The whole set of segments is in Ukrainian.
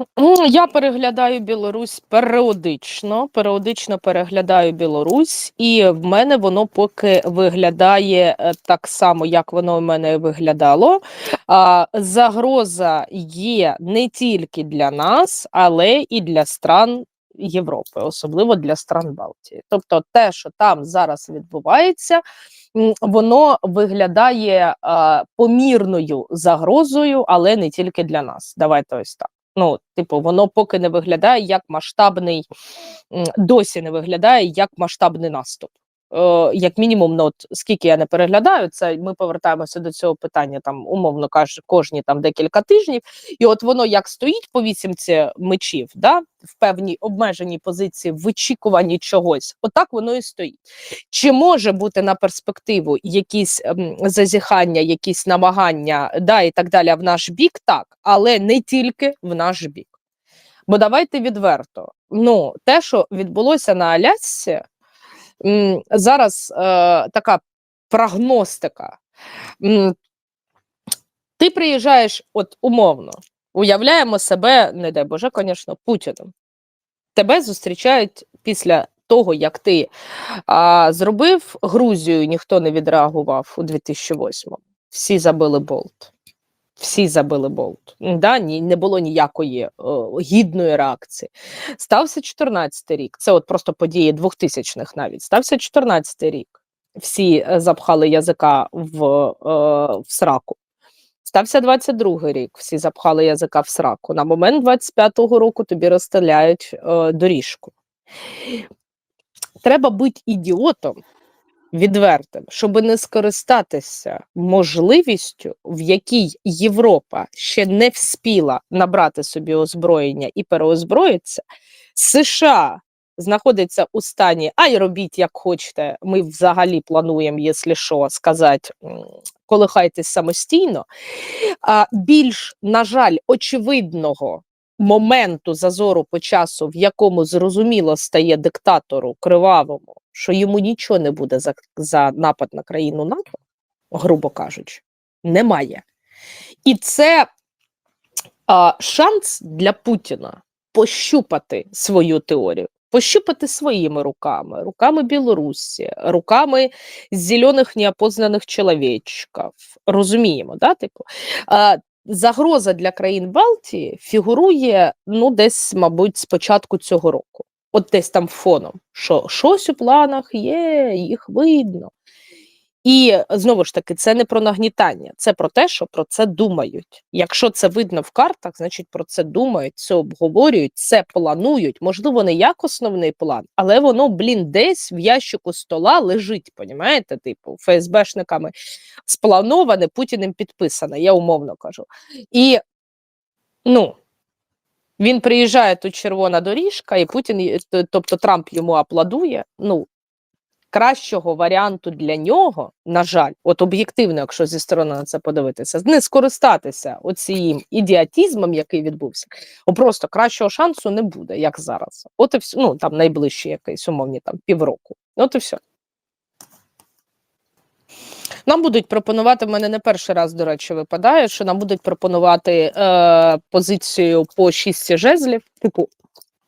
М, Я переглядаю Білорусь періодично. Періодично переглядаю Білорусь, і в мене воно поки виглядає е, так само, як воно в мене виглядало. Загроза є не тільки для нас, але і для стран Європи, особливо для стран Балтії. Тобто, те, що там зараз відбувається, воно виглядає помірною загрозою, але не тільки для нас. Давайте ось так. Ну, типу, воно поки не виглядає як масштабний, досі не виглядає як масштабний наступ. Е, як мінімум, ну от скільки я не переглядаю, це ми повертаємося до цього питання, там умовно кажучи, кожні там декілька тижнів, і от воно як стоїть по вісімці мечів, да, в певній обмеженій позиції в вичікуванні чогось, отак воно і стоїть. Чи може бути на перспективу якісь ем, зазіхання, якісь намагання, да, і так далі в наш бік, так, але не тільки в наш бік. Бо давайте відверто. Ну, те, що відбулося на Алясці, зараз е, така прогностика. Ти приїжджаєш, от умовно, уявляємо себе, не дай Боже, звісно, Путіним. Тебе зустрічають після того, як ти а, зробив Грузію, ніхто не відреагував у 2008-му. Всі забили болт. Всі забили болт. Да, ні, не було ніякої о, гідної реакції. Стався 14 рік. Це от просто події 2000-х навіть. Стався 14 рік. Всі е, запхали язика в, е, в сраку. Стався 22 рік. Всі запхали язика в сраку. На момент 25-го року тобі розстріляють е, доріжку. Треба бути ідіотом відвертим, щоб не скористатися можливістю, в якій Європа ще не вспіла набрати собі озброєння і переозброїться, США знаходиться у стані, ай робіть як хочете. Ми взагалі плануємо, якщо що, сказати, колихайтесь самостійно. А більш, на жаль, очевидного моменту зазору по часу, в якому зрозуміло стає диктатору кривавому, що йому нічого не буде за, за напад на країну НАТО, грубо кажучи, немає. І це а, шанс для Путіна пощупати свою теорію. Пощупати своїми руками, руками Білорусі, руками зелених неопознаних чоловічків. Розуміємо, да? Типу, а, загроза для країн Балтії фігурує ну, десь, мабуть, з початку цього року. От десь там фоном, що щось у планах є, їх видно. І знову ж таки, це не про нагнітання, це про те, що про це думають. Якщо це видно в картах, значить про це думають, це обговорюють, це планують. Можливо, не як основний план, але воно, блін, десь в ящику стола лежить, понімаєте? Типу, ФСБшниками сплановане, Путіним підписане, я умовно кажу. І ну. Він приїжджає тут червона доріжка, і Путін, тобто Трамп йому аплодує. Ну кращого варіанту для нього, на жаль, от об'єктивно, якщо зі сторони на це подивитися, не скористатися оцім ідіотізмом, який відбувся, просто кращого шансу не буде, як зараз. От і все, ну там найближчі якийсь умовні там півроку. От і все. Нам будуть пропонувати, в мене не перший раз, до речі, випадає, що нам будуть пропонувати е, позицію по шістці жезлів, типу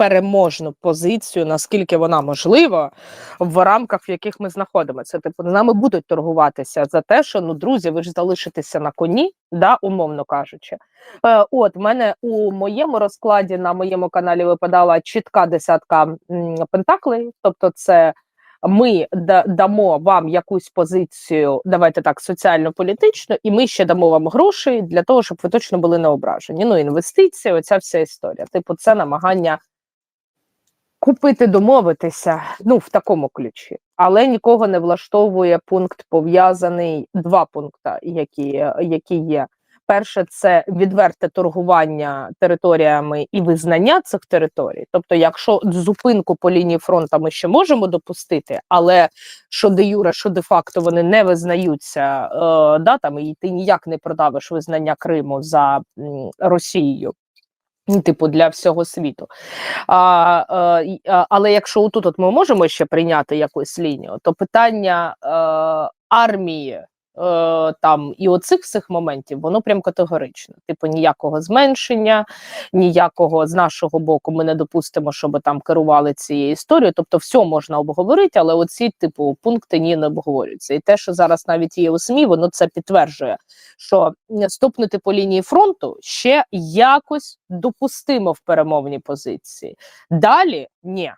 переможну позицію, наскільки вона можлива в рамках, в яких ми знаходимося. Типу, з нами будуть торгуватися за те, що ну, друзі, ви ж залишитеся на коні, да, умовно кажучи. Е, от мене у моєму розкладі на моєму каналі випадала чітка десятка пентаклей, тобто це ми дамо вам якусь позицію, давайте так, соціально-політичну, і ми ще дамо вам гроші для того, щоб ви точно були не ображені. Ну, інвестиції, оця вся історія. Типу, це намагання купити, домовитися, ну, в такому ключі. Але нікого не влаштовує пункт пов'язаний, два пункти, які, які є. Перше, це відверте торгування територіями і визнання цих територій. Тобто, якщо зупинку по лінії фронту ми ще можемо допустити, але що де юре, що де факто вони не визнаються, е, да, там, і ти ніяк не продавиш визнання Криму за м, Росією. Ну, Типу для всього світу. А, е, а, але якщо отут от ми можемо ще прийняти якусь лінію, то питання а, армії е, там і оцих всіх моментів, воно прям категорично. Типу, ніякого зменшення, ніякого з нашого боку ми не допустимо, щоб там керували цією історією. Тобто, все можна обговорити, але оці типу пункти ні не обговорюються. І те, що зараз навіть є у СМІ, воно це підтверджує, що ступнути по лінії фронту ще якось допустимо в перемовній позиції. Далі ні.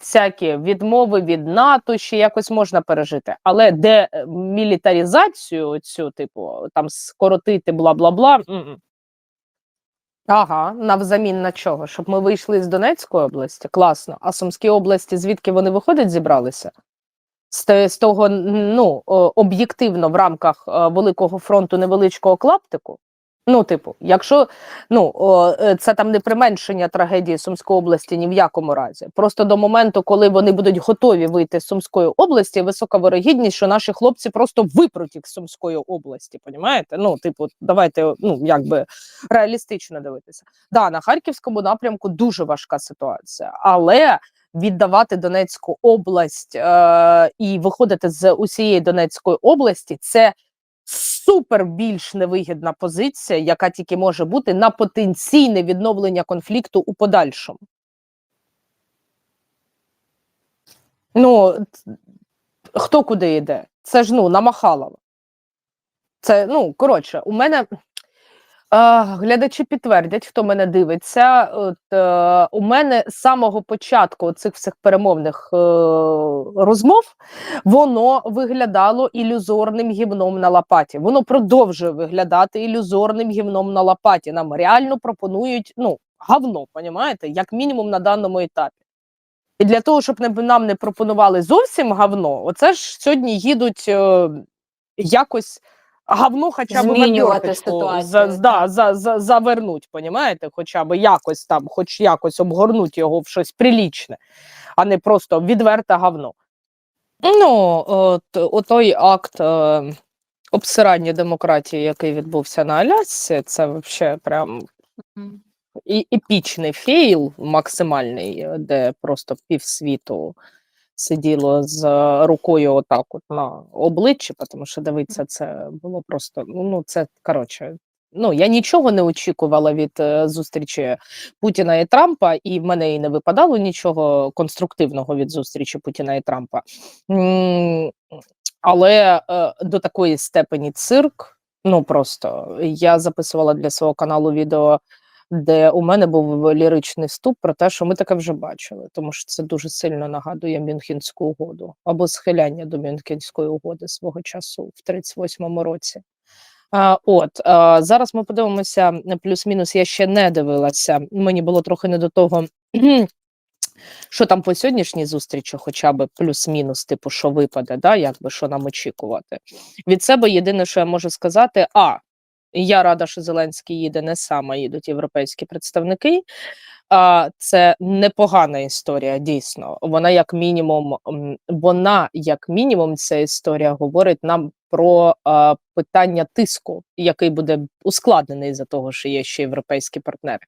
Всякі відмови від НАТО ще якось можна пережити, але де е, мілітарізацію цю, типу, там скоротити бла бла бла. Ага, навзамін на чого? Щоб ми вийшли з Донецької області? Класно. А Сумські області, звідки вони виходять, зібралися? З, з того, ну, об'єктивно в рамках е, Великого фронту невеличкого клаптику. Ну, типу, якщо ну е, це там не применшення трагедії Сумської області ні в якому разі. Просто до моменту, коли вони будуть готові вийти з Сумської області, висока вирогідність, що наші хлопці просто випруть з Сумської області. Понімаєте? Ну, типу, давайте ну якби реалістично дивитися. Да, на харківському напрямку дуже важка ситуація, але віддавати Донецьку область е, і виходити з усієї Донецької області це супер більш невигідна позиція, яка тільки може бути на потенційне відновлення конфлікту у подальшому. Ну, хто куди йде? Це ж ну намахалово. Це ну коротше, у мене глядачі підтвердять, хто мене дивиться. От, е, у мене з самого початку цих всіх перемовних е, розмов воно виглядало ілюзорним гівном на лопаті. Воно продовжує виглядати ілюзорним гівном на лопаті. Нам реально пропонують ну говно, понімаєте, як мінімум на даному етапі. І для того, щоб нам не пропонували зовсім говно, оце ж сьогодні їдуть е, якось говно хоча б Змінювати ситуацію, За, да, за, за, завернуть, понімаєте? Хоча б якось там, хоч якось обгорнуть його в щось прилічне, а не просто відверте говно. Ну, от, отой акт е, обсирання демократії, який відбувся на Алясці, це взагалі прям і епічний фейл максимальний, де просто півсвіту сиділо з е, рукою отак от на обличчі, тому що дивитися це було просто ну ну, це коротше. Ну я нічого не очікувала від е, зустрічі Путіна і Трампа, і в мене і не випадало нічого конструктивного від зустрічі Путіна і Трампа. Але е, до такої степені цирк. Ну просто я записувала для свого каналу відео де у мене був ліричний вступ про те, що ми таке вже бачили, тому що це дуже сильно нагадує Мюнхенську угоду або схиляння до Мюнхенської угоди свого часу в 38-му році. А, от а, зараз ми подивимося плюс-мінус. Я ще не дивилася. Мені було трохи не до того. Що там по сьогоднішній зустрічі, хоча б плюс-мінус, типу, що випаде, да, якби що нам очікувати. Від себе єдине, що я можу сказати, а я рада, що Зеленський їде не сам, а їдуть європейські представники. А, це непогана історія, дійсно. Вона, як мінімум, вона, як мінімум, ця історія говорить нам про а, питання тиску, який буде ускладнений за того, що є ще європейські партнери.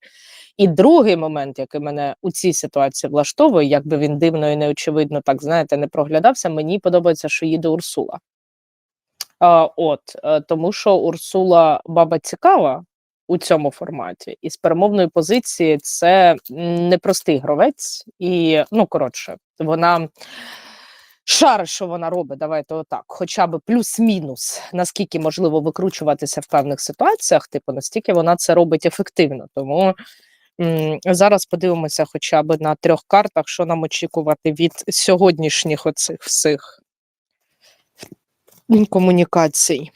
І другий момент, який мене у цій ситуації влаштовує, якби він дивно і неочевидно, так знаєте, не проглядався. Мені подобається, що їде Урсула. От е, тому, що Урсула баба цікава у цьому форматі, і з перемовної позиції це непростий гравець, і ну коротше, вона шари, що вона робить. Давайте отак, хоча б плюс-мінус, наскільки можливо викручуватися в певних ситуаціях, типу настільки вона це робить ефективно. Тому м, зараз подивимося, хоча б на трьох картах, що нам очікувати від сьогоднішніх оцих всіх комунікацій.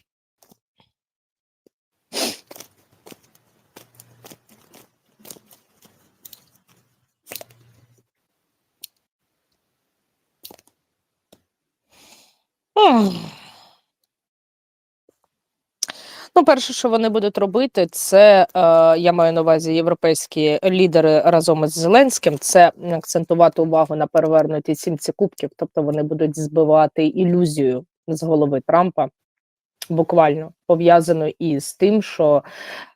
Ну, перше, що вони будуть робити, це е, я маю на увазі європейські лідери разом із Зеленським. Це акцентувати увагу на перевернутій сімці кубків. Тобто вони будуть збивати ілюзію з голови Трампа, буквально пов'язано і з тим, що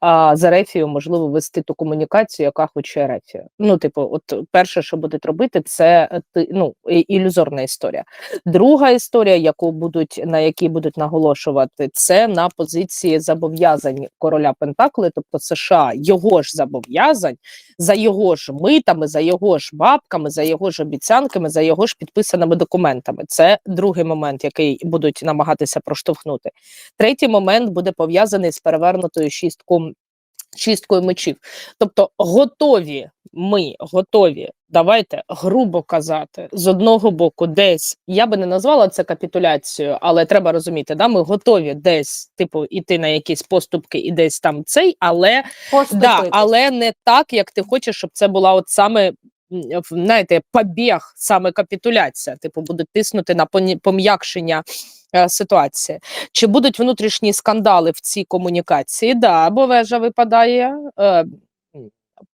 а, з Ерефією можливо вести ту комунікацію, яка хоче Ерефія. Ну, типу, от перше, що будуть робити, це е, ну, ілюзорна історія. Друга історія, яку будуть на якій будуть наголошувати, це на позиції зобов'язань короля Пентакли, тобто США, його ж зобов'язань за його ж митами, за його ж бабками, за його ж обіцянками, за його ж підписаними документами. Це другий момент, який будуть намагатися проштовхнути. Третій момент буде пов'язаний з перевернутою шістком. Шісткою мечів, тобто готові ми готові, давайте грубо казати, з одного боку, десь я би не назвала це капітуляцією, але треба розуміти, да, ми готові десь, типу, іти на якісь поступки і десь там цей, але Да, але не так, як ти хочеш, щоб це була от саме. В- Знаєте, побіг, саме капітуляція, типу, будуть тиснути на пом'якшення е, ситуації. Чи будуть внутрішні скандали в цій комунікації? Да, бо вежа випадає. Е,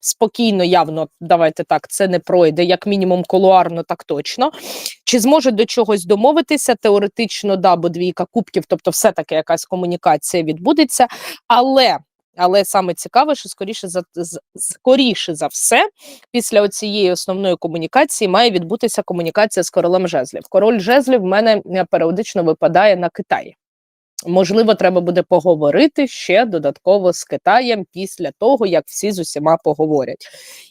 спокійно, явно, давайте так, це не пройде, як мінімум колуарно, так точно. Чи зможуть до чогось домовитися? Теоретично, да, бо двійка кубків, тобто все-таки якась комунікація відбудеться, але. Але саме цікаве, що скоріше за скоріше за все, після цієї основної комунікації має відбутися комунікація з королем жезлів. Король жезлів в мене е, періодично випадає на Китаї. Можливо, треба буде поговорити ще додатково з Китаєм після того, як всі з усіма поговорять.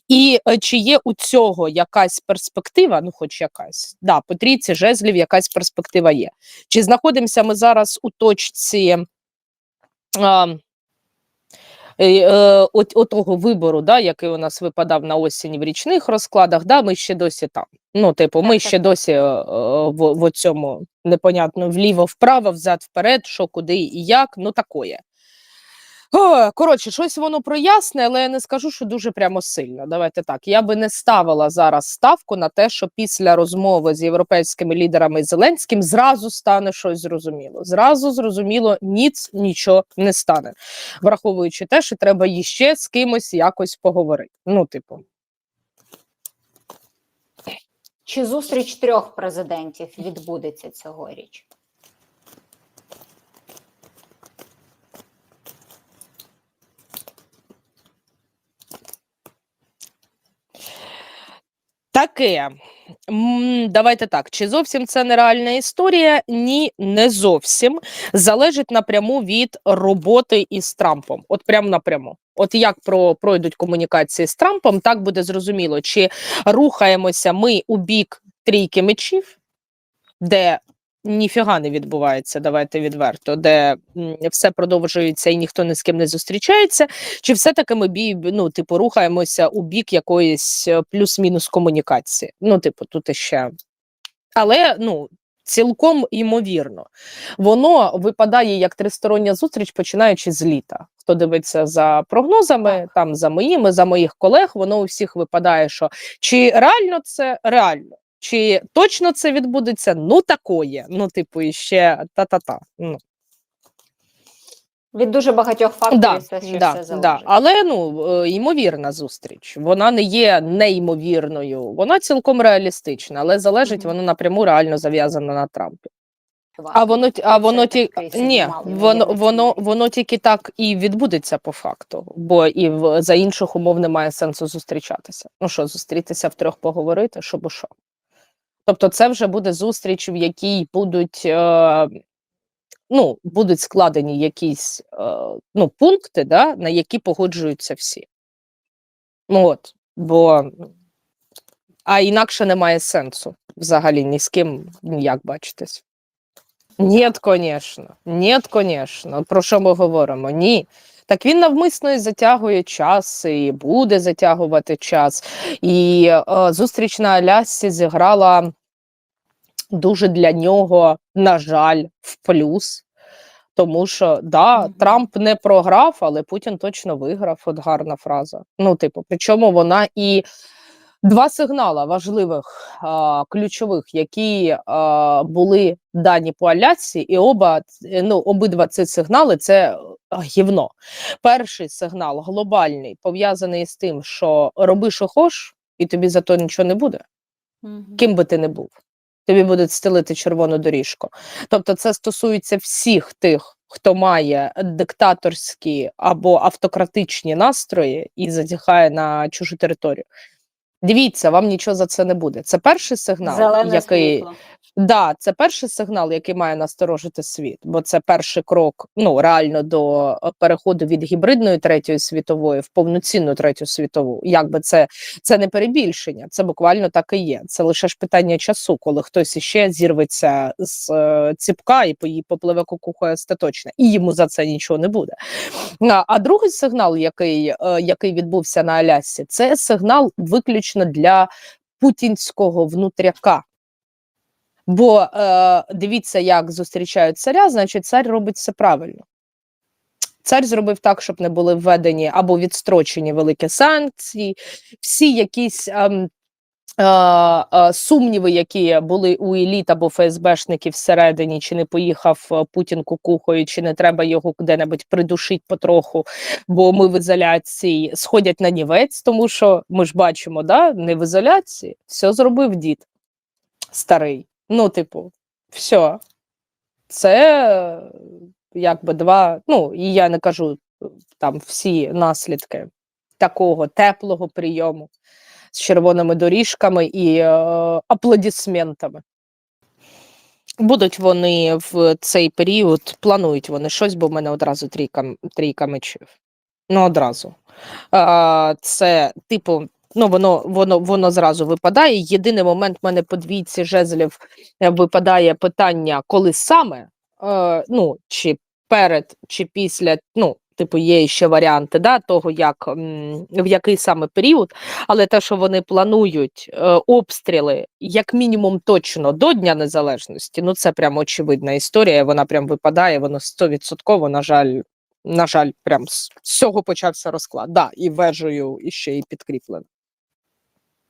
І е, чи є у цього якась перспектива? Ну, хоч якась, да, по трійці жезлів якась перспектива є. Чи знаходимося ми зараз у точці? А, е, е, от, отого вибору, да, який у нас випадав на осінь в річних розкладах, да, ми ще досі там. Ну, типу, ми ще досі е, е, в, в цьому непонятно вліво-вправо, взад-вперед, що куди і як, ну такое. О, коротше, щось воно проясне, але я не скажу, що дуже прямо сильно. Давайте так. Я би не ставила зараз ставку на те, що після розмови з європейськими лідерами Зеленським зразу стане щось зрозуміло. Зразу зрозуміло, ніц нічого не стане, враховуючи те, що треба іще з кимось якось поговорити. Ну, типу, Чи зустріч трьох президентів відбудеться цьогоріч? Таке. Давайте так. Чи зовсім це нереальна історія? Ні, не зовсім. Залежить напряму від роботи із Трампом. От прям напряму. От як про пройдуть комунікації з Трампом, так буде зрозуміло, чи рухаємося ми у бік трійки мечів, де ніфіга не відбувається, давайте відверто, де все продовжується і ніхто ні з ким не зустрічається, чи все-таки ми бій, ну, типу, рухаємося у бік якоїсь е, плюс-мінус комунікації? Ну, типу, тут іще. Але ну. Цілком ймовірно, воно випадає як тристороння зустріч, починаючи з літа. Хто дивиться за прогнозами, там за моїми, за моїх колег, воно у всіх випадає, що чи реально це реально, чи точно це відбудеться? Ну такое. Ну, типу, іще та-та-та. Ну. Від дуже багатьох факторів Да, це ще да, все залежить. да. Але ну е, ймовірна зустріч. Вона не є неймовірною, вона цілком реалістична, але залежить Мгм. воно напряму реально зав'язано на Трампі. А воно а воно ті ні, воно воно воно тільки так і відбудеться по факту, бо і в за інших умов немає сенсу зустрічатися. Ну що, зустрітися втрьох поговорити, що бо що. Тобто, це вже буде зустріч, в якій будуть. Е, Ну, будуть складені якісь е, ну, пункти, да, на які погоджуються всі. От, бо а інакше немає сенсу взагалі ні з ким ніяк бачитись. Ні, звісно. Ні, звісно. Про що ми говоримо? Ні. Так він навмисно і затягує час, і буде затягувати час. І е, зустріч на Алясці зіграла дуже для нього, на жаль, в плюс. Тому що да. Трамп не програв, але Путін точно виграв. От гарна фраза. Ну, типу, причому вона і два сигнала важливих, а, ключових, які а, були дані по Алясці, і оба ну, обидва ці сигнали це гівно. Перший сигнал глобальний, пов'язаний з тим, що роби, що хош, і тобі за то нічого не буде ким би ти не був. Тобі будуть стелити червону доріжку. Тобто, це стосується всіх тих хто має диктаторські або автократичні настрої і затіхає на чужу територію. Дивіться, вам нічого за це не буде. Це перший сигнал, Зелене який світло. Да, це перший сигнал, який має насторожити світ, бо це перший крок ну реально до е, переходу від гібридної третьої світової в повноцінну третю світову. Якби це, це не перебільшення, це буквально так і є. Це лише ж питання часу, коли хтось іще зірветься з е, ціпка і пої- попливе кукухою остаточно, і йому за це нічого не буде. А, а другий сигнал, який, е, який відбувся на Алясі, це сигнал виключно для путінського внутряка. Бо е, дивіться, як зустрічають царя, значить, цар робить все правильно. Цар зробив так, щоб не були введені або відстрочені великі санкції, всі якісь ем, е, е, сумніви, які були у еліт або ФСБшників всередині, чи не поїхав е, Путін кукухою, чи не треба його куди-небудь придушити потроху, бо ми в ізоляції сходять на нівець, тому що ми ж бачимо, да, не в ізоляції, все зробив дід старий. Ну, типу, все. Це е, якби два. Ну, і я не кажу е, там всі наслідки такого теплого прийому з червоними доріжками і е, аплодисментами. Будуть вони в цей період, планують вони щось, бо в мене одразу трійка, трійка мечів. Ну, одразу. А, це, типу, ну, воно, воно, воно зразу випадає. Єдиний момент в мене по двійці жезлів е, випадає питання, коли саме, е, ну, чи перед, чи після, ну, типу, є ще варіанти да, того, як, в який саме період, але те, що вони планують е, обстріли, як мінімум, точно до Дня Незалежності, ну це прям очевидна історія, вона прям випадає, воно 100%, на жаль, на жаль, прям з цього почався розклад. Да, і вежею іще і підкріплено.